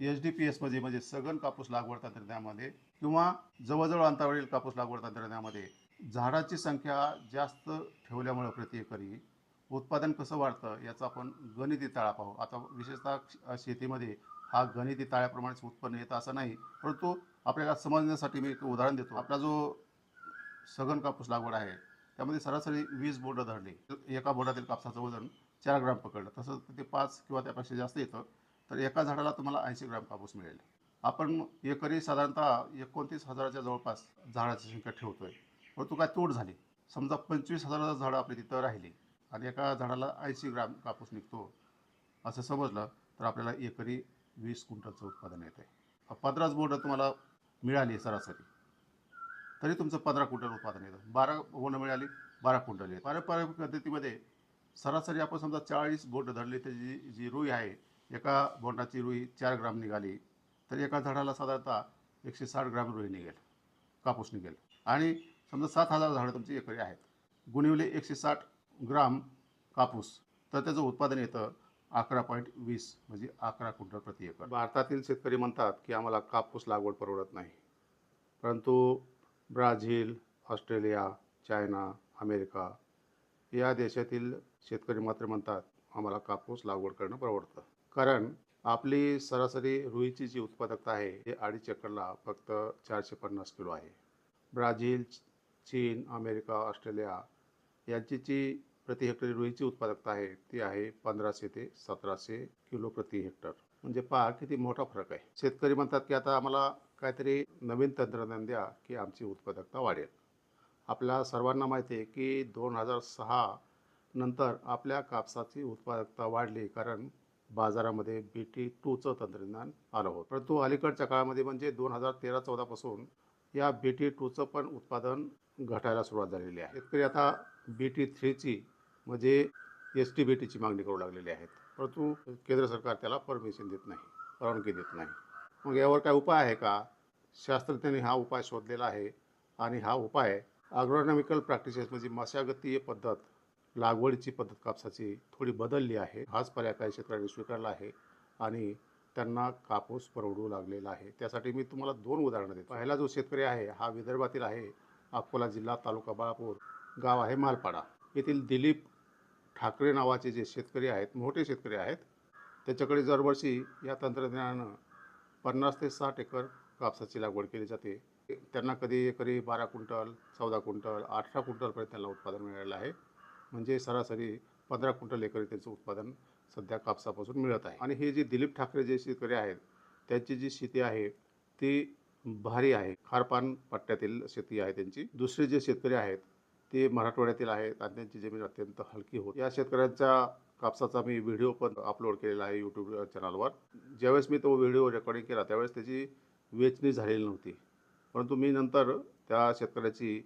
H D P एसमध्ये म्हणजे सघन कापूस लागवड तंत्रज्ञानामध्ये किंवा जवळजवळ अंतरावरील कापूस लागवड तंत्रज्ञानामध्ये झाडाची संख्या जास्त ठेवल्यामुळं प्रति एकरी उत्पादन कसं वाढतं याचा आपण गणिती ताळा पाहू. आता विशेषतः श- शेतीमध्ये हा गणिती ताळ्याप्रमाणेच उत्पन्न येतं असं नाही परंतु आपल्याला समजण्यासाठी मी एक उदाहरण देतो. आपला जो सघन कापूस लागवड आहे त्यामध्ये सरासरी वीस बोर्डं धरली. एका बोर्डातील कापसाचं वजन चार ग्राम पकडलं. तसं ते पाच किंवा त्यापेक्षा जास्त येतं. तर एका झाडाला तुम्हाला ऐंशी ग्रॅम कापूस मिळेल. आपण एकरी साधारणतः एकोणतीस हजाराच्या जवळपास झाडाची संख्या ठेवतोय. परंतु काय तोड झाली. समजा पंचवीस हजाराचं झाडं आपली तिथं राहिली आणि एका झाडाला ऐंशी ग्राम कापूस निघतो असं समजलं तर आपल्याला एकरी वीस क्विंटलचं उत्पादन येतं आहे पंधराच बोर्ड तुम्हाला मिळाली सरासरी. तरी तुमचं पंधरा क्विंटल उत्पादन येतं. बारा बोंड मिळाली बारा क्विंटल येतं. पारंपरिक पद्धतीमध्ये सरासरी आपण समजा चाळीस बोंड धरली तर जी जी रुई आहे एका बोंडाची रुई चार ग्राम निघाली तर एका झाडाला साधारणतः एकशे साठ ग्राम रुई निघेल कापूस निघेल. आणि समजा सात हजार झाडं तुमची एकरी आहेत. गुणिवले एकशे साठ ग्राम कापूस तर त्याचं उत्पादन येतं अकरा पॉईंट वीस म्हणजे अकरा क्विंटल प्रति एकर. भारतातील शेतकरी म्हणतात की आम्हाला कापूस लागवड परवडत नाही. परंतु ब्राझील ऑस्ट्रेलिया चायना अमेरिका या देशातील शेतकरी मात्र म्हणतात आम्हाला कापूस लागवड करणं परवडतं. कारण आपली सरासरी रुईची जी उत्पादकता आहे ते अडीच एकरला फक्त चारशे पन्नास किलो आहे. ब्राझील चीन अमेरिका ऑस्ट्रेलिया यांची जी प्रति हेक्टर रुईची उत्पादकता आहे ती आहे पंधराशे ते सतराशे किलो प्रति हेक्टर. म्हणजे पहा किती मोठा फरक आहे. शेतकरी म्हणतात की आता आम्हाला काहीतरी नवीन तंत्रज्ञान द्या की आमची उत्पादकता वाढेल. आपल्या सर्वांना माहिती आहे की दोन हजार सहा नंतर आपल्या कापसाची उत्पादकता वाढली कारण बाजारामध्ये बी टी टूचं तंत्रज्ञान आलं होतं. परंतु अलीकडच्या काळामध्ये म्हणजे दोन हजार तेरा चौदापासून या बी टी टूचं पण उत्पादन घटायला सुरुवात झालेली आहे. शेतकरी आता बी टी थ्रीची म्हणजे एस टी बी टीची मागणी करू लागलेली आहेत. परंतु केंद्र सरकार त्याला परमिशन देत नाही परवानगी देत नाही. मग यावर काय उपाय आहे का? शास्त्रज्ञांनी हा उपाय शोधलेला आहे आणि हा उपाय अग्रोनॉमिकल प्रॅक्टिसेस म्हणजे मशागतीय पद्धत लागवडीची पद्धत कापसाची थोडी बदलली आहे. हाच पर्याय काही शेतकऱ्यांनी स्वीकारला आहे आणि त्यांना कापूस परवडू लागलेला आहे. त्यासाठी मी तुम्हाला दोन उदाहरणं देतो. पहिला जो शेतकरी आहे हा विदर्भातील आहे अकोला जिल्हा तालुका बाळापूर गाव आहे मालपाडा. येथील दिलीप ठाकरे नावाचे जे शेतकरी आहेत मोठे शेतकरी आहेत त्याच्याकडे दरवर्षी या तंत्रज्ञानानं पन्नास ते साठ एकर कापसाची लागवड केली जाते. त्यांना कधी एकरी बारा क्विंटल चौदा क्विंटल अठरा क्विंटलपर्यंत त्यांना उत्पादन मिळालं आहे. म्हणजे सरासरी पंधरा क्विंटल एकरी त्यांचं उत्पादन सध्या कापसापासून मिळत आहे. आणि हे जे दिलीप ठाकरे जे शेतकरी आहेत त्यांची जी शेती आहे ती भारी आहे. खारपान पट्ट्यातील शेती आहे त्यांची. दुसरे जे शेतकरी आहेत ते मराठवाड्यातील आहेत आणि त्यांची जमीन अत्यंत हलकी होत. या शेतकऱ्यांच्या कापसाचा मी व्हिडिओ पण अपलोड केलेला आहे यूट्यूब चॅनलवर ज्यावेळेस मी तो व्हिडिओ रेकॉर्डिंग केला त्यावेळेस त्याची वेचणी झालेली नव्हती. परंतु मी नंतर त्या शेतकऱ्याची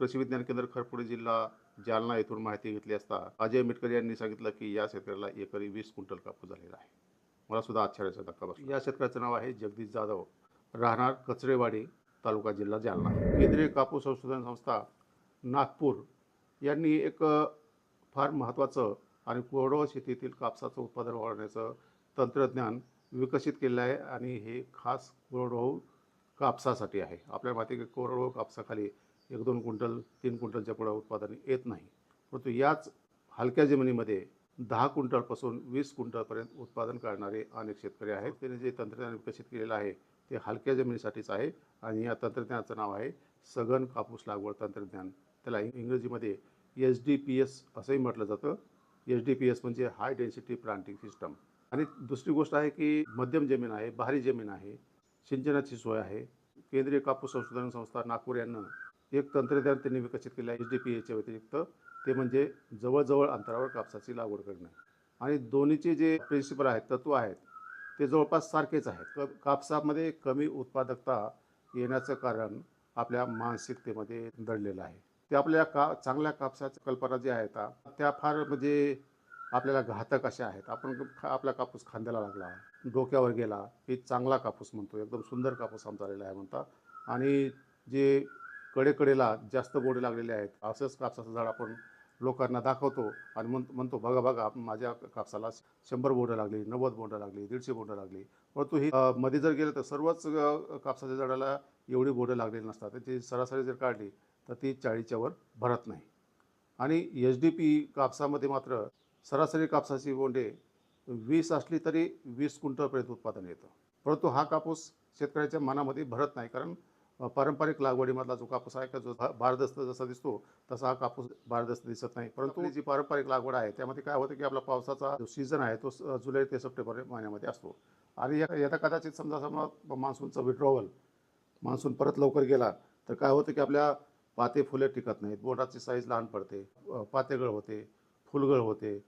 कृषी विज्ञान केंद्र खरपुडी जिल्हा जालना येथून माहिती घेतली असता अजय मिटकर यांनी सांगितलं की या शेतकऱ्याला एकरी वीस क्विंटल कापूस झालेला आहे. मला सुद्धा आश्चर्याचा धक्का बसला. या शेतकऱ्याचं नाव आहे जगदीश जाधव. राहणार कचरेवाडी तालुका जिल्हा जालना. केंद्रीय कापूस संशोधन संस्था नागपूर यांनी एक फार महत्त्वाचं आणि कोरडवाहू शेतीतील कापसाचं उत्पादन वाढवण्याचं तंत्रज्ञान विकसित केलेलं आहे आणि हे खास कोरडवाहू कापसासाठी आहे. आपल्याला माहिती की कोरडवाहू कापसाखाली एक दोन क्विंटल तीन क्विंटलच्या पुढं उत्पादन येत नाही. परंतु याच हलक्या जमिनीमध्ये दहा क्विंटलपासून वीस क्विंटलपर्यंत उत्पादन करणारे अनेक शेतकरी आहेत. त्याने जे तंत्रज्ञान विकसित केलेलं आहे ते हलक्या जमिनीसाठीच आहे आणि या तंत्रज्ञानाचं नाव आहे सघन कापूस लागवड तंत्रज्ञान. त्याला इंग्रजीमध्ये एच डी पी एस असंही म्हटलं जातं. एच डी पी एस म्हणजे हाय डेन्सिटी प्लांटिंग सिस्टम. आणि दुसरी गोष्ट आहे की मध्यम जमीन आहे भारी जमीन आहे सिंचनाची सोय आहे. केंद्रीय कापूस संशोधन संस्था नागपूर यांना एक तंत्रज्ञान त्यांनी विकसित केलं आहे एच डी पी एच्या व्यतिरिक्त. ते म्हणजे जवळजवळ अंतरावर कापसाची लागवड करणे. आणि दोन्हीचे जे प्रिन्सिपल आहेत तत्व आहेत ते जवळपास सारखेच आहेत. क कापसामध्ये कमी उत्पादकता येण्याचं कारण आपल्या मानसिकतेमध्ये दडलेलं आहे. ते आपल्या का चांगल्या कापसाच्या कल्पना ज्या आहेत त्या फार म्हणजे आपल्याला घातक अशा आहेत. आपण आपला कापूस खांद्याला लागला डोक्यावर गेला की चांगला कापूस म्हणतो. एकदम सुंदर कापूस आमचा आलेला आहे म्हणता. आणि जे कडेकडेला जास्त गोडे लागलेले आहेत. असंच कापसाचं झाड आपण लोकांना दाखवतो आणि म्हण म्हणतो बघा बघा माझ्या कापसाला शंभर बोंडं लागली नव्वद बोंडं लागली दीडशे बोंडं लागली. परंतु ही मध्ये जर गेलं तर सर्वच कापसाच्या झाडाला एवढी बोंडं लागलेली नसतात. त्याची सरासरी जर काढली तर ती चाळीच्या वर भरत नाही. आणि एच डी पी कापसामध्ये मात्र सरासरी कापसाची बोंडे वीस असली तरी वीस क्विंटलपर्यंत उत्पादन येतं. परंतु हा कापूस शेतकऱ्याच्या मनामध्ये भरत नाही. कारण पारंपरिक लागवडीमधला जो कापूस आहे का जो भारदस्त जसा दिसतो तसा हा कापूस भारदस्त दिसत नाही. परंतु जी पारंपरिक लागवड आहे त्यामध्ये काय होतं की आपला पावसाचा जो सीझन आहे तो जुलै ते सप्टेंबर महिन्यामध्ये असतो. आणि या- यथा कदाचित समजा समजा मान्सूनचं विड्रॉवल मान्सून परत लवकर गेला तर काय होतं की आपल्या पाते फुले टिकत नाहीत. बोंडाची साईज लहान पडते पातेगळ होते फुलगळ होते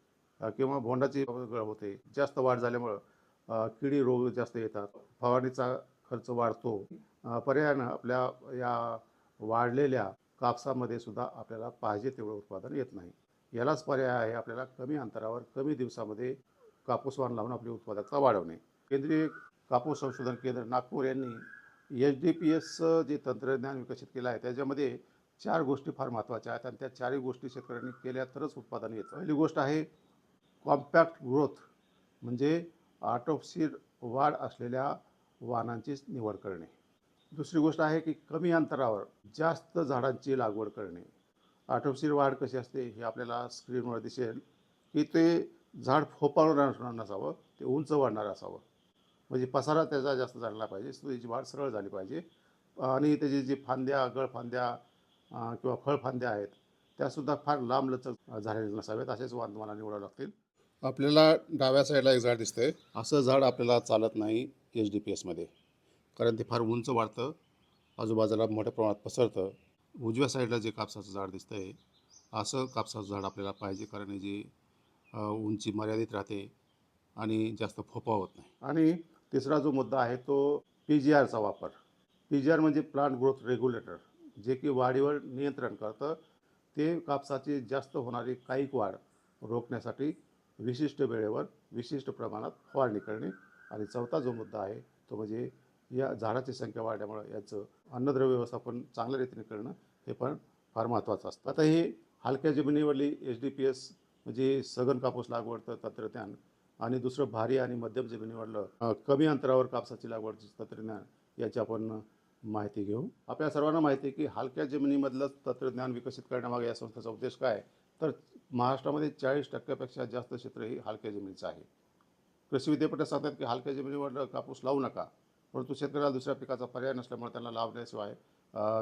किंवा बोंडाची गळ होते. जास्त वाढ झाल्यामुळं किडी रोग जास्त येतात. फवारणीचा खर्च वाढतो. पर्यायानं आपल्या या वाढलेल्या कापसामध्ये सुद्धा आपल्याला पाहिजे तेवढं उत्पादन येत नाही. यालाच पर्याय आहे आपल्याला कमी अंतरावर कमी दिवसामध्ये कापूस वाण लावून आपली उत्पादकता वाढवणे. केंद्रीय कापूस संशोधन केंद्र नागपूर यांनी एच डी पी एसचं जे तंत्रज्ञान विकसित केलं आहे त्याच्यामध्ये चार गोष्टी फार महत्त्वाच्या आहेत आणि त्या चारही गोष्टी शेतकऱ्यांनी केल्या तरच उत्पादन येतं. पहिली गोष्ट आहे कॉम्पॅक्ट ग्रोथ म्हणजे आटोपशीर वाढ असलेल्या वाहनांचीच निवड करणे. दुसरी गोष्ट आहे की कमी अंतरावर जास्त झाडांची लागवड करणे. आटोपशीर वाढ कशी असते हे आपल्याला स्क्रीनवर दिसेल की ते झाड फोपाळणार नसावं ते उंच वाढणार असावं. म्हणजे पसारा त्याचा जास्त झाला पाहिजे त्याची वाढ सरळ झाली पाहिजे. आणि त्याची जी फांद्या गळफांद्या किंवा फळफांद्या आहेत त्यासुद्धा फार लांब लचक झालेल्या नसाव्यात असेच वाद मला निवडावं लागतील. आपल्याला डाव्या साईडला एक झाड दिसतंय. असं झाड आपल्याला चालत नाही एच डी पी एसमध्ये कारण ते फार उंच वाढतं. आजूबाजूला मोठ्या प्रमाणात पसरतं. उजव्या साईडला जे कापसाचं झाड दिसतं आहे असं कापसाचं झाड आपल्याला पाहिजे कारण जी उंची मर्यादित राहते आणि जास्त फोपा होत नाही. आणि तिसरा जो मुद्दा आहे तो पी जी आरचा वापर. पी जी आर म्हणजे प्लांट ग्रोथ रेग्युलेटर जे की वाढीवर नियंत्रण करतं. ते कापसाची जास्त होणारी कायिक वाढ रोखण्यासाठी विशिष्ट वेळेवर विशिष्ट प्रमाणात फवारणी करणे. आणि चौथा जो मुद्दा आहे तो म्हणजे या झाडाची संख्या वाढल्यामुळं याचं अन्नद्रव्य व्यवस्थापन चांगल्या रीतीने करणं हे पण फार महत्त्वाचं असतं. आता हे हलक्या जमिनीवरली एच डी पी एस म्हणजे सघन कापूस लागवडचं तंत्रज्ञान आणि दुसरं भारी आणि मध्यम जमिनीवरलं कमी अंतरावर कापसाची लागवडचं तंत्रज्ञान याची आपण माहिती घेऊ. आपल्या सर्वांना माहिती आहे की हलक्या जमिनीमधलं तंत्रज्ञान विकसित करण्यामागे या संस्थेचा उद्देश काय आहे? तर महाराष्ट्रामध्ये चाळीस टक्क्यापेक्षा जास्त क्षेत्र हे हलक्या जमिनीचं आहे. कृषी विद्यापीठात सांगतात की हलक्या जमिनीवर कापूस लावू नका. परंतु शेतकऱ्याला दुसऱ्या पिकाचा पर्याय नसल्यामुळे त्यांना लावण्याशिवाय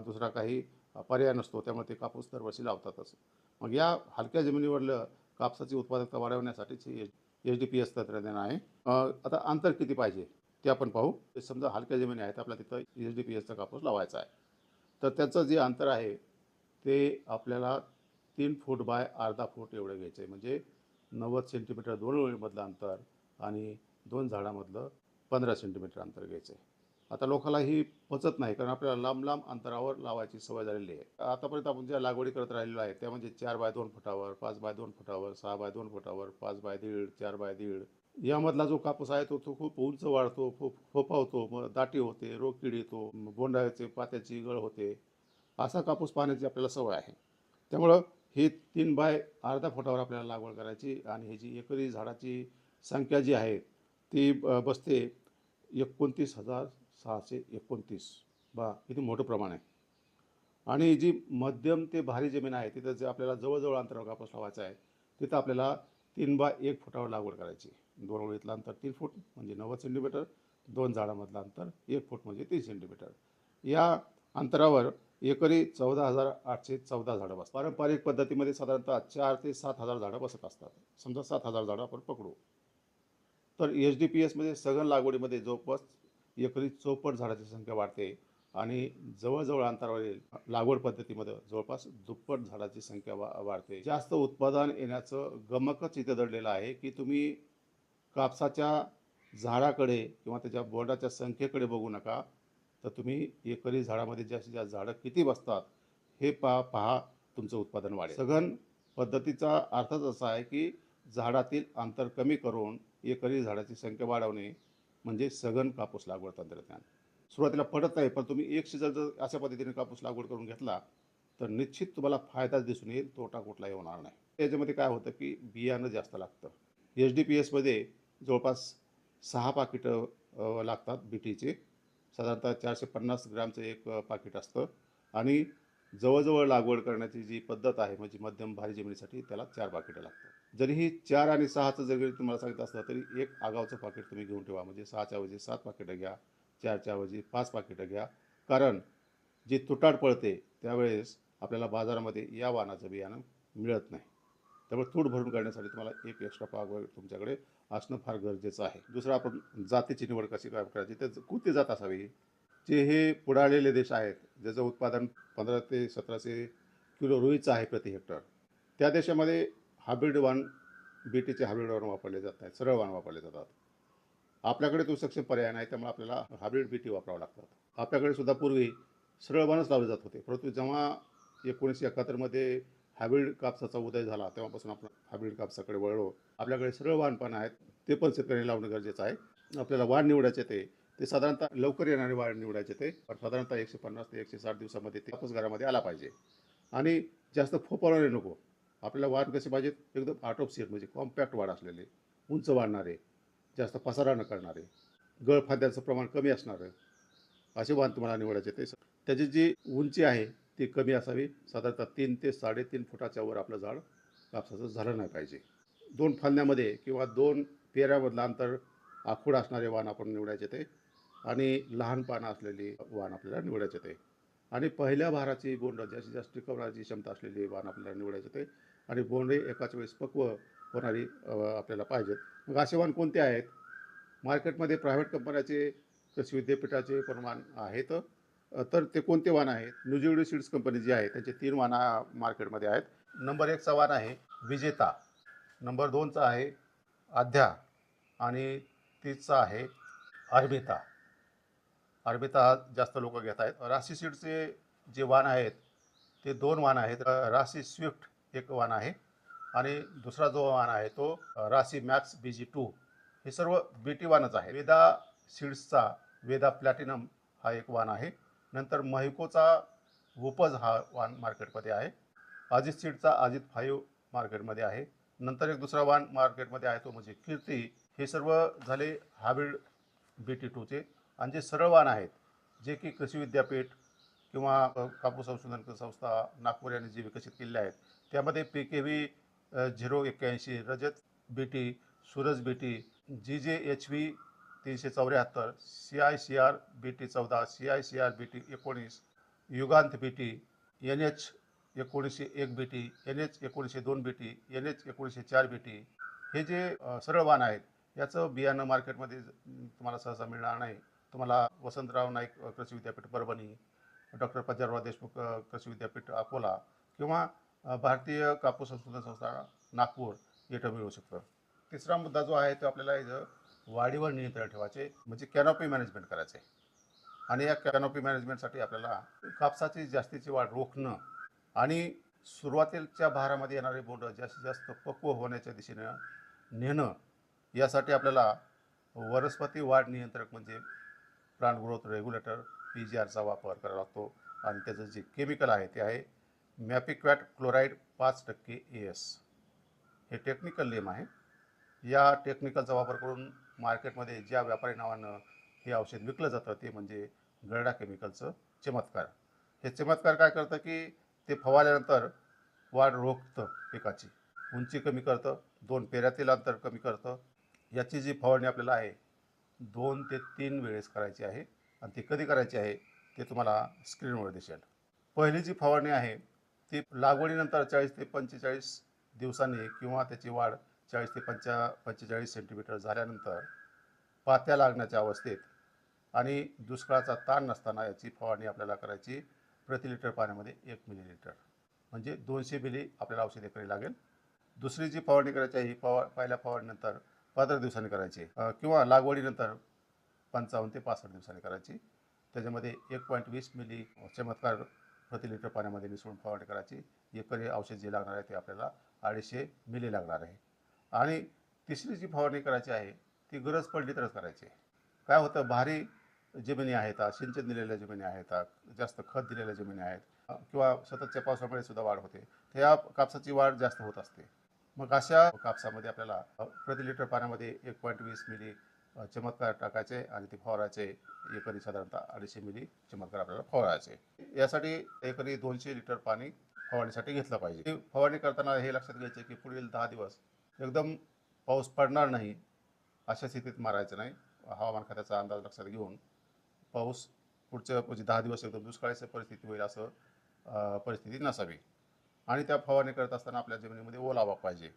दुसरा काही पर्याय नसतो. त्यामुळे ते कापूस दरवर्षी लावतातच. मग या हलक्या जमिनीवरलं कापसाची उत्पादकता वाढवण्यासाठीची एच डी पी एस तंत्रज्ञान आहे. आता अंतर किती पाहिजे ते आपण पाहू. समजा हलक्या जमिनी आहेत आपल्याला तिथं एच डी पी एसचा कापूस लावायचा आहे. तर त्याचं जे अंतर आहे ते आपल्याला तीन फूट बाय अर्धा फूट एवढं घ्यायचं आहे म्हणजे नव्वद सेंटीमीटर दोन ओळीमधलं अंतर आणि दोन झाडामधलं पंधरा सेंटीमीटर अंतर घ्यायचं आहे. आता लोकांना ही पचत नाही कारण आपल्याला लांब लांब अंतरावर लावायची सवय झालेली आहे. आतापर्यंत आपण ज्या लागवडी करत राहिलेलो आहे त्या म्हणजे चार बाय दोन फुटावर पाच बाय दोन फुटावर सहा बाय दोन फुटावर पाच बाय दीड चार बाय दीड. यामधला जो कापूस आहे तो तो खूप उंच वाढतो खूप फोपा होतो मग दाटी होते रोगकीड येतो बोंडाचे पात्याची गळ होते. असा कापूस पाहण्याची आपल्याला सवय आहे. त्यामुळं ही तीन बाय अर्धा फुटावर आपल्याला लागवड करायची आणि ह्याची एकरी झाडाची संख्या जी आहे ती ब- बसते एकोणतीस हजार सहाशे एकोणतीस. बा किती मोठं प्रमाण आहे. आणि जी मध्यम ते भारी जमीन आहे तिथं जे आपल्याला जवळजवळ अंतरावर कापूस लावायचा आहे तिथं आपल्याला तीन बा एक फुटावर लागवड करायची. दोन ओळीतलं अंतर तीन फूट म्हणजे नव्वद सेंटीमीटर. दोन झाडामधलं अंतर एक फूट म्हणजे तीन सेंटीमीटर. या अंतरावर एकरी चौदा हजार आठशे चौदा झाडं बसतात. पारंपरिक पद्धतीमध्ये साधारणतः चार ते सात हजार झाडं बसत असतात. समजा सात हजार झाडं आपण पकडू. तर एच डी पी एसमध्ये सघन लागवडीमध्ये जवळपास एकरी चौपट झाडाची संख्या वाढते आणि जवळजवळ अंतरावरील लागवड पद्धतीमध्ये जवळपास दुप्पट झाडाची संख्या वा वाढते. जास्त उत्पादन येण्याचं गमकच इथं दडलेलं आहे की तुम्ही कापसाच्या झाडाकडे किंवा त्याच्या बोर्डाच्या संख्येकडे बघू नका तर तुम्ही एकरी झाडामध्ये जास्तीत जास्त झाडं किती बसतात हे पा पहा तुमचं उत्पादन वाढेल. सघन पद्धतीचा अर्थच असा आहे की झाडातील अंतर कमी करून एकरी झाडाची संख्या वाढवणे म्हणजे सघन कापूस लागवड तंत्रज्ञान. सुरुवातीला पडत नाही पण तुम्ही एक सीझन जर अशा पद्धतीने कापूस लागवड करून घेतला तर निश्चित तुम्हाला फायदाच दिसून येईल तोटा कुठलाही होणार नाही. त्याच्यामध्ये काय होतं की बियाणं जास्त लागतं. एच डी पी एसमध्ये जवळपास सहा पाकिटं लागतात बी टीचे साधारणतः चारशे पन्नास ग्रामचं एक पाकिट असतं. आणि जवळजवळ लागवड करण्याची जी पद्धत आहे म्हणजे मध्यम भारी जमिनीसाठी त्याला चार पाकिटं लागतात. जरी ही चार आणि सहाचं जरी तुम्हाला सांगितलं असलं तरी एक आगावचं पाकिट तुम्ही घेऊन ठेवा. म्हणजे सहाच्या ऐवजी सात पाकिटं घ्या चारच्या ऐवजी पाच पाकिटं घ्या. कारण जी तुटाड पळते त्यावेळेस आपल्याला बाजारामध्ये या वाहनाचं बियाणं मिळत नाही. त्यामुळे तूट भरून काढण्यासाठी तुम्हाला एक एक्स्ट्रा पाग वगैरे तुमच्याकडे असणं फार गरजेचं आहे. दुसरं आपण जातीची निवड कशी काय करायची तर कुठे जात असावी? जे हे पुढारलेले देश आहेत ज्याचं उत्पादन पंधरा ते सतराशे किलो रुईचं आहे प्रति हेक्टर त्या देशामध्ये हायब्रिड वाण बी टीचे हायब्रिड वाण वापरले जात आहेत सरळ वाण वापरले जातात. आपल्याकडे तो सक्षम पर्याय नाही त्यामुळे आपल्याला हायब्रिड बी टी वापरावं लागतात आपल्याकडे सुद्धा पूर्वी सरळ वाणच लावले जात होते परंतु जेव्हा एकोणीसशे एकाहत्तरमध्ये हायब्रिड कापसाचा उदय झाला तेव्हापासून आपण हायब्रिड कापसाकडे वळलो. आपल्याकडे सरळ वाण पण आहेत ते पण शेतकऱ्यांनी लावणं गरजेचं आहे. आपल्याला वाण निवडायचे ते ते साधारणतः लवकर येणारे वाळ निवडायचे ते पण साधारणतः एकशे पन्नास ते एकशे साठ दिवसामध्ये ते कापूसगारामध्ये आला पाहिजे. आणि जास्त फोपवणारे नको. आपल्याला वाण कसे पाहिजेत? एकदम आर्ट ऑफ सीट म्हणजे कॉम्पॅक्ट वाढ असलेले उंच वाढणारे जास्त पसारा न करणारे गळफांद्याचं प्रमाण कमी असणारं असे वाण तुम्हाला निवडायचे ते. त्याची जी उंची आहे ती कमी असावी. साधारणतः तीन ते साडेतीन फुटाच्या वर आपलं झाड कापसाचं झालं नाही पाहिजे. दोन फांद्यामध्ये किंवा दोन पेऱ्यामधलं अंतर आखूड असणारे वाण आपण निवडायचे ते. आणि लहान पानं असलेली वाण आपल्याला निवडायचे ते आणि पहिल्या भाराची बोंड जास्तीत जास्त टिकवण्याची क्षमता असलेली वाण आपल्याला निवडायचे ते आणि बोंडे एकाच वेळेस पक्व होणारी आपल्याला पाहिजेत मग असे वाण कोणते आहेत? मार्केटमध्ये प्रायव्हेट कंपन्याचे कृषी विद्यापीठाचे प्रमाण आहेत. तर ते कोणते वाण आहेत? न्यूजिवडी सीड्स कंपनी जी आहे त्यांचे तीन वाणा मार्केटमध्ये आहेत. नंबर एकचा वाण आहे विजेता. नंबर दोनचा आहे आध्या आणि तीसचा आहे अर्भिता अर्बिता हा जास्त लोक घेत आहेत. राशी सीडचे जे वाहन आहेत ते दोन वाहन आहेत. राशी स्विफ्ट एक वाहन आहे आणि दुसरा जो वाण आहे तो राशी मॅक्स बी जी टू. हे सर्व बी टी वाहनच आहे. वेदा सीड्सचा वेदा प्लॅटिनम हा एक वाहन आहे. नंतर महिकोचा वोपज हा वाहन मार्केटमध्ये आहे. अजित सीडचा अजित फाईव्ह मार्केटमध्ये आहे. नंतर एक दुसरा वाहन मार्केटमध्ये आहे तो म्हणजे कीर्ती. हे सर्व झाले हाबिड बी टी टूचे. आणि जे सरळ वाण आहेत जे की कृषी विद्यापीठ किंवा कापूस संशोधन संस्था नागपूर यांनी जे विकसित केलेले आहेत त्यामध्ये पी के व्ही झिरो एक्क्याऐंशी Rajat B T Suraj B T G J H V तीनशे चौऱ्याहत्तर C I C R B T चौदा C I C R B T एकोणीस युगांत बी टी एन एच एकोणीसशे एक बी टी एन एच एकोणीसशे दोन बी T N H एकोणीसशे चार बी टी हे जे सरळ वाण आहेत याचं बियाणं मार्केटमध्ये तुम्हाला सहसा मिळणार नाही. तुम्हाला वसंतराव नाईक कृषी विद्यापीठ परभणी डॉक्टर पंजाबराव देशमुख कृषी विद्यापीठ अकोला किंवा भारतीय कापूस संशोधन संस्था नागपूर इथं मिळू शकतं. तिसरा मुद्दा जो आहे तो आपल्याला इथं वाढीवर नियंत्रण ठेवायचे म्हणजे कॅनॉपी मॅनेजमेंट करायचे. आणि या कॅनॉपी मॅनेजमेंटसाठी आपल्याला कापसाची जास्तीची वाढ रोखणं आणि सुरुवातीच्या भारामध्ये येणारे बोंड जास्तीत जास्त पक्व होण्याच्या दिशेनं नेणं यासाठी आपल्याला वनस्पती वाढ नियंत्रक म्हणजे plant growth regulator P G आरचा वापर करावा लागतो. आणि त्याचं जे केमिकल आहे ते आहे मॅपिक्वॅट क्लोराईड पाच टक्के ए एस हे टेक्निकल नेम आहे. या टेक्निकलचा वापर करून मार्केटमध्ये ज्या व्यापारी नावानं हे औषध विकलं जातं ते म्हणजे गरडा केमिकलचं चमत्कार. हे चमत्कार काय करतं की ते फवारल्यानंतर वाढ रोखतं पिकाची. उंची कमी करतं दोन पेऱ्यातील अंतर कमी करतं. याची जी फवारणी आपल्याला आहे दोन ते तीन वेळेस करायची आहे आणि ती कधी करायची आहे ते तुम्हाला स्क्रीनवर दिसेल. पहिली जी फवारणी आहे ती लागवडीनंतर चाळीस ते पंचेचाळीस दिवसांनी किंवा त्याची वाढ चाळीस ते पंचा पंचेचाळीस सेंटीमीटर झाल्यानंतर पात्या लागण्याच्या अवस्थेत आणि दुष्काळाचा ताण नसताना याची फवारणी आपल्याला करायची प्रति लिटर पाण्यामध्ये एक मिलीलिटर म्हणजे दोनशे मिली आपल्याला औषध करावी लागेल. दुसरी जी फवारणी करायची आहे ही फवा पहिल्या फवारणीनंतर पंधरा दिवसांनी करायची. किंवा लागवडीनंतर पंचावन्न ते पासष्ट दिवसांनी करायची. त्याच्यामध्ये एक पॉईंट वीस मिली चमत्कार प्रति लिटर पाण्यामध्ये मिसळून फवारणी करायची. एकरी औषध जे लागणार आहे ते आपल्याला अडीचशे मिली लागणार आहे. आणि तिसरी जी फवारणी करायची आहे ती गरज पडली तरच करायची. काय होतं? भारी जमिनी आहेत सिंचन दिलेल्या जमिनी आहेत जास्त खत दिलेल्या जमिनी आहेत किंवा सततच्या पावसामुळे सुद्धा वाढ होते. तर या कापसाची वाढ जास्त होत असते. मग अशा कापसामध्ये आपल्याला प्रति लिटर पाण्यामध्ये एक पॉईंट वीस मिली चमत्कार टाकायचे आणि ते फवारायचे एकरी साधारणतः अडीचशे मिली चमत्कार आपल्याला फवारायचे. यासाठी एकरी दोनशे लिटर पाणी फवारणीसाठी घेतलं पाहिजे. फवारणी करताना हे लक्षात घ्यायचे की पुढील दहा दिवस एकदम पाऊस पडणार नाही अशा स्थितीत मारायचं नाही. हवामान खात्याचा अंदाज लक्षात घेऊन पाऊस पुढच्या म्हणजे दहा दिवस एकदम दुष्काळाची परिस्थिती होईल असं परिस्थिती नसावी. आणि त्या फवारणी करत असताना आपल्या जमिनीमध्ये ओलावा पाहिजे.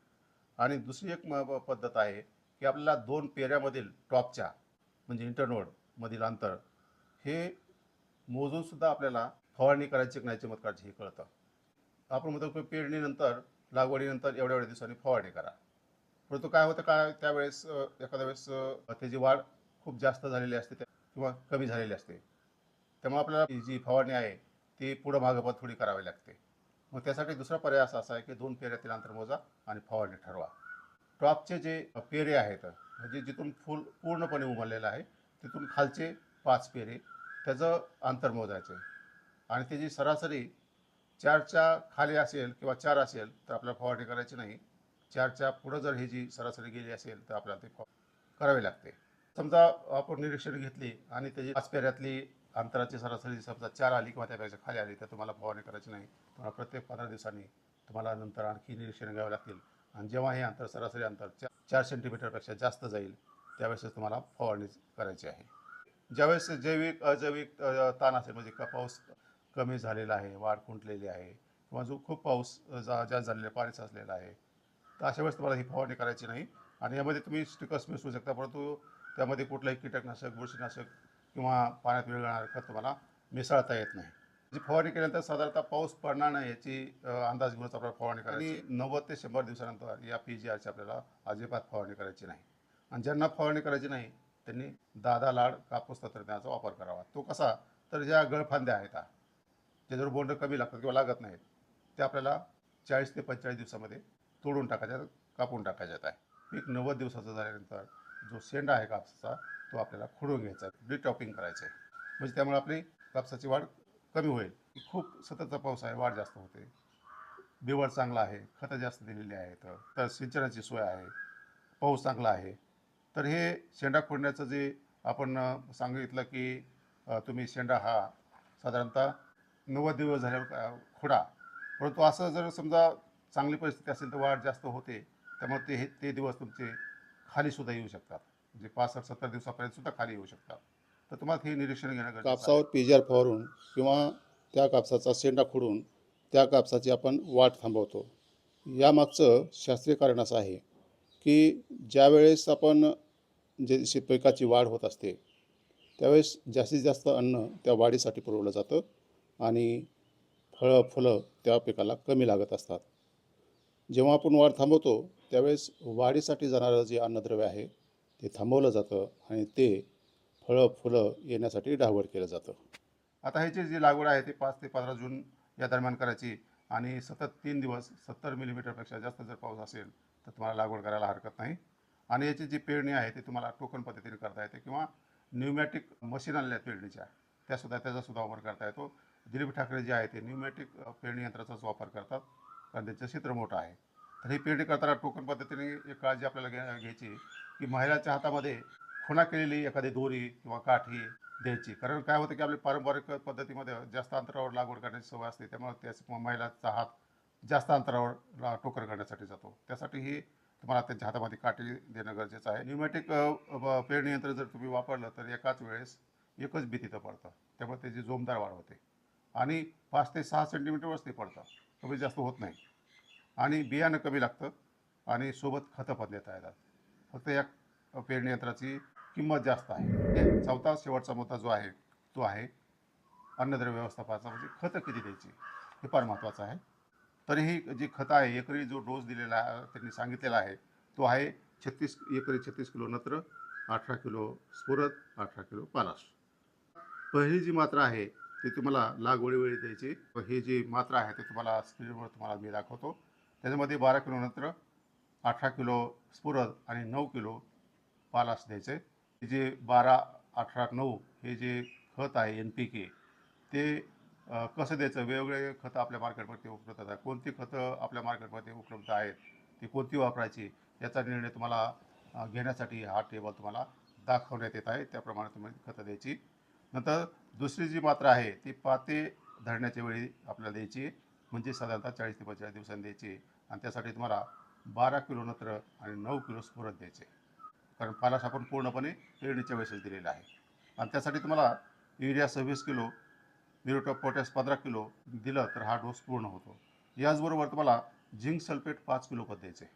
आणि दुसरी एक म- पद्धत आहे की आपल्याला दोन पेऱ्यामधील टॉपच्या म्हणजे इंटरनोडमधील अंतर हे मोजूनसुद्धा आपल्याला फवारणी करायची की नाही चमत्कारची हे कळतं. आपण म्हणतो की पेरणीनंतर लागवडीनंतर एवढ्या एवढ्या दिवसांनी फवारणी करा. परंतु काय होतं काय त्यावेळेस एखाद्या वेळेस त्याची वाढ खूप जास्त झालेली असते त्या- किंवा कमी झालेली असते त्यामुळे आपल्याला जी फवारणी आहे ती पुढं मागं थोडी करावी लागते. मग त्यासाठी दुसरा पर्याय असा असा आहे की दोन पेऱ्यातील अंतर मोजा आणि फवारणी ठरवा. टॉपचे जे पेरे आहेत म्हणजे जिथून फुल पूर्णपणे उमललेलं आहे तिथून खालचे पाच पेरे त्याचं अंतर मोजायचे. आणि त्याची सरासरी चारच्या खाली असेल किंवा चार असेल तर आपल्याला फवारणी करायची नाही. चारच्या पुढं जर ही जी सरासरी गेली असेल तर आपल्याला ते फवा- करावे लागते. समजा आपण निरीक्षण घेतली आणि त्याची पाच पेऱ्यातली अंतराची सरासरी समजा चार आली किंवा त्यापेक्षा खाली आली तर तुम्हाला फवारणी करायची नाही. तुम्हाला प्रत्येक पंधरा दिवसांनी तुम्हाला नंतर आणखी निरीक्षण घ्यावे लागतील. आणि जेव्हा हे अंतर सरासरी अंतर चार चार सेंटीमीटरपेक्षा जास्त जाईल त्यावेळेस तुम्हाला फवारणी करायची आहे. ज्यावेळेस जैविक अजैविक ताण असेल म्हणजे का पाऊस कमी झालेला आहे वाढ खुंटलेली आहे किंवा जो खूप पाऊस जा जास्त झालेला पाणी साचलेला आहे तर अशा वेळेस तुम्हाला ही फवारणी करायची नाही. आणि यामध्ये तुम्ही स्टिकर्स मिसळू शकता परंतु त्यामध्ये कुठलंही कीटकनाशक बुरशीनाशक किंवा पाण्यात विरघळणारं खत तुम्हाला मिसळता येत नाही. जी फवारणी केल्यानंतर साधारणतः पाऊस पडणार नाही याची अंदाज घेऊनच आपल्याला फवारणी करायची. आणि नव्वद ते शंभर दिवसानंतर या पी जी आरची आपल्याला अजिबात फवारणी करायची नाही. आणि ज्यांना फवारणी करायची नाही त्यांनी दादा लाड कापूस तंत्रज्ञानाचा वापर करावा. तो कसा? तर ज्या गळफांद्या आहेत ज्याच्यावर बोंड कमी लागतात किंवा लागत नाहीत ते आपल्याला चाळीस ते पंचेचाळीस दिवसामध्ये तोडून टाकायच्या कापून टाकायच्यात आहे. पीक नव्वद दिवसाचं झाल्यानंतर जो शेंडा आहे कापसाचा तो आपल्याला खुडून घ्यायचा डिटॉपिंग करायचं आहे म्हणजे त्यामुळे आपली कापसाची वाढ कमी होईल. खूप सततचा पाऊस आहे वाढ जास्त होते. बिवळ चांगला आहे खतं जास्त दिलेली आहेत तर सिंचनाची सोय आहे पाऊस चांगला आहे. तर हे शेंडा खोडण्याचं जे आपण सांगितलं की तुम्ही शेंडा हा साधारणतः नव्वद दिवस झाल्यावर खोडा. परंतु असं जर समजा चांगली परिस्थिती असेल तर वाढ जास्त होते. त्यामुळे ते हे ते दिवस तुमचे खाली सुद्धा येऊ शकतात. म्हणजे पासष्ट सत्तर दिवसापर्यंत सुद्धा खाली येऊ शकतात. तर तुम्हाला हे निरीक्षण घेणं गरजेचं आहे. कापसावर पीजीआर फवारून किंवा त्या कापसाचा शेंडा खोडून त्या कापसाची आपण वाट थांबवतो. यामागचं शास्त्रीय कारण असं आहे की ज्यावेळेस आपण जे शे- पिकाची वाढ होत असते त्यावेळेस जास्तीत जास्त अन्न त्या वाढीसाठी पुरवलं जातं आणि फळं फुलं त्या पिकाला कमी लागत असतात. जेव्हा आपण वाढ थांबवतो त्यावेळेस वाढीसाठी जाणारं जे अन्नद्रव्य आहे ते थांबवलं जातं आणि ते फळं फुलं येण्यासाठी लागवड केलं जातं. आता ह्याची जी लागवड आहे ती पाच ते पंधरा जून या दरम्यान करायची आणि सतत तीन दिवस सत्तर मिलीमीटरपेक्षा जास्त जर पाऊस असेल तर तुम्हाला लागवड करायला हरकत नाही. आणि याची जी पेरणी आहे ती तुम्हाला टोकन पद्धतीने करता येते किंवा न्यूमॅटिक मशीन आणल्या पेरणीच्या त्यासुद्धा त्याचासुद्धा वापर करता येतो. दिलीप ठाकरे जे आहे ते न्यूमॅटिक पेरणी यंत्राचाच वापर करतात कारण त्याचं क्षेत्र मोठं आहे. तर ही पेरणी करताना टोकन पद्धतीने एक काळजी आपल्याला घ्या घ्यायची की महिलाच्या हातामध्ये खुणा केलेली एखादी दोरी किंवा काठी द्यायची. कारण काय होतं की आपली पारंपरिक पद्धतीमध्ये जास्त अंतरावर लागवड करण्याची सवय असते. त्यामुळे त्याच महिलाचा हात जास्त अंतरावर ला- टोकर करण्यासाठी जातो. त्यासाठी ही तुम्हाला त्यांच्या हातामध्ये काठी देणं गरजेचं आहे. न्यूमॅटिक पेरणी यंत्र जर तुम्ही वापरलं तर एकाच वेळेस एकच बी तिथं पडतं त्यामुळे त्याची जोमदार वाढ होते. आणि पाच ते सहा सेंटीमीटरवरच ते पडतं कमी जास्त होत नाही. आणि बियाणं कमी लागतं आणि सोबत खतं पण देता येतात. फक्त या पेरणी यंत्राची किंमत जास्त आहे. चौथा शेवटचा मुद्दा जो आहे तो आहे अन्नद्रव्य व्यवस्थापनाचा. म्हणजे खतं किती द्यायची हे फार महत्त्वाचं आहे. तरीही जी खतं आहे एकरी जो डोस दिलेला आहे, त्यांनी सांगितलेला आहे तो आहे छत्तीस एकरी छत्तीस किलो नत्र अठरा किलो स्फुरद अठरा किलो पालाश. पहिली जी मात्रा आहे ती तुम्हाला लागवडीवेळी द्यायची. व ही जी मात्रा आहे ती तुम्हाला स्क्रीनवर तुम्हाला मी दाखवतो. त्याच्यामध्ये बारा किलो नंतर अठरा किलो स्फुरद आणि नऊ किलो पालास द्यायचे. आहे जे बारा अठरा नऊ हे जे खत आहे एन पी के ते कसं द्यायचं? वेगवेगळे खतं आपल्या मार्केटमध्ये उपलब्ध आहेत. कोणती खतं आपल्या मार्केटमध्ये उपलब्ध आहेत ती कोणती वापरायची याचा निर्णय तुम्हाला घेण्यासाठी हा टेबल तुम्हाला दाखवण्यात येत आहे. त्याप्रमाणे तुम्ही खतं द्यायची. नंतर दुसरी जी मात्रा आहे ती पाते धरण्याच्या वेळी आपल्याला द्यायची म्हणजे साधारणतः चाळीस ते पंचेचाळीस दिवसांनी द्यायची. आणि त्यासाठी तुम्हाला बारा किलो नत्र आणि नऊ किलो स्फुरत द्यायचे. कारण पालास आपण पूर्णपणे पेरणीच्या वेळेस दिलेला आहे. आणि त्यासाठी तुम्हाला युरिया सव्वीस किलो म्युरेट ऑफ पोटॅश पंधरा किलो दिलं तर हा डोस पूर्ण होतो. याचबरोबर तुम्हाला झिंक सल्फेट पाच किलो पण द्यायचे.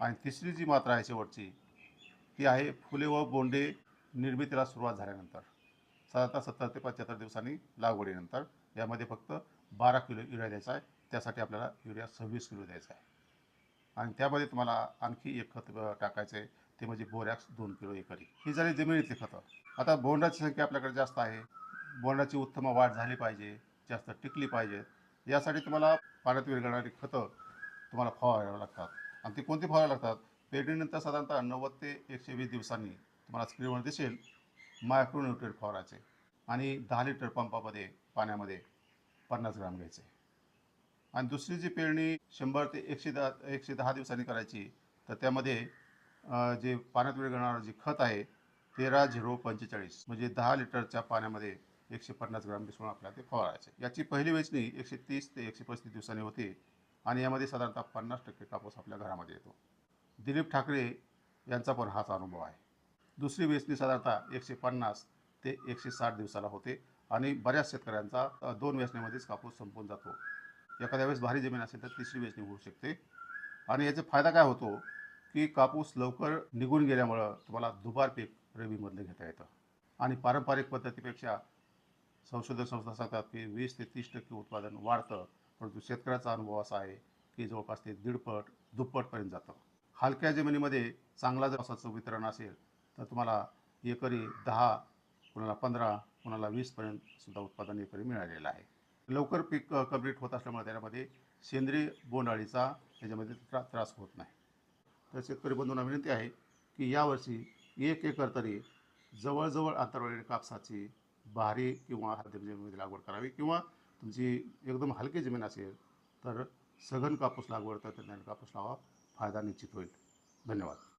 आणि तिसरी जी मात्रा आहे शेवटची ती आहे फुले व बोंडे निर्मितीला सुरुवात झाल्यानंतर. साधारणतः सत्तर ते पंच्याहत्तर दिवसांनी लागवडीनंतर. यामध्ये फक्त बारा किलो युरिया द्यायचा आहे. त्यासाठी आपल्याला युरिया सव्वीस किलो द्यायचा आहे. आणि त्यामध्ये तुम्हाला आणखी एक खत टाकायचं आहे. ते म्हणजे बोरॅक्स दोन किलो एकरी. ही झाली जमिनीतली खतं. आता बोंडाची संख्या आपल्याकडे जास्त आहे. बोंडाची उत्तम वाढ झाली पाहिजे. जास्त टिकली पाहिजे. यासाठी तुम्हाला पाण्यात विरघळणारी खतं तुम्हाला फवारावी लागतात. आणि ती कोणती फवारावी लागतात? पेरणीनंतर साधारणतः नव्वद ते एकशे वीस दिवसांनी तुम्हाला स्क्रीनवर दिसेल. मायक्रोन्युट्रेट फवारायचे. आणि दहा लिटर पंपामध्ये पाण्यामध्ये पन्नास ग्राम घ्यायचे. आणि दुसरी जी पेरणी शंभर ते एकशे दहा एकशे दहा दिवसांनी करायची तर त्यामध्ये जे पाण्यात विरघळणारं जे खत आहे तेरा झिरो पंचेचाळीस म्हणजे दहा लिटरच्या पाण्यामध्ये एकशे पन्नास ग्राम मिसळून आपल्याला ते फवारायचे. याची पहिली वेचणी एकशे तीस ते एकशे पस्तीस दिवसांनी होते आणि यामध्ये साधारणतः पन्नास टक्के कापूस आपल्या घरामध्ये येतो. दिलीप ठाकरे यांचा पण हाच अनुभव आहे. दुसरी वेचणी साधारणतः एकशे पन्नास ते एकशे साठ दिवसाला होते. आणि बऱ्याच शेतकऱ्यांचा दोन वेचण्यामध्येच कापूस संपून जातो. एखाद्या वेळेस भारी जमीन असेल तर तिसरी वेचणी होऊ शकते. आणि याचा फायदा काय होतो की कापूस लवकर निघून गेल्यामुळं तुम्हाला दुबार पीक रवीमधलं घेता येतं. आणि पारंपरिक पद्धतीपेक्षा संशोधन संस्था सांगतात की वीस ते तीस टक्के उत्पादन वाढतं परंतु शेतकऱ्याचा अनुभव असा आहे की जवळपास ते दीडपट दुप्पटपर्यंत जातं. हलक्या जमिनीमध्ये चांगला जर असं वितरण असेल तर तुम्हाला एकरी दहा कुणाला पंधरा कुणाला वीसपर्यंत सुद्धा उत्पादन एकरी मिळालेलं आहे. लवकर पीक कंप्लीट होत असल्यामुळे त्याच्यामध्ये सेंद्रिय बोंडाळीचा याच्यामध्ये त्रा त्रास होत नाही. तर शेतकरी बंधूंना विनंती आहे की यावर्षी एक एकर तरी जवळजवळ आंतरवाडी कापसाची भारी किंवा हार्दिक जमिनीमध्ये लागवड करावी किंवा तुमची एकदम हलकी जमीन असेल तर सघन कापूस लागवड तंत्रज्ञान कापूस लावा फायदा निश्चित होईल. धन्यवाद.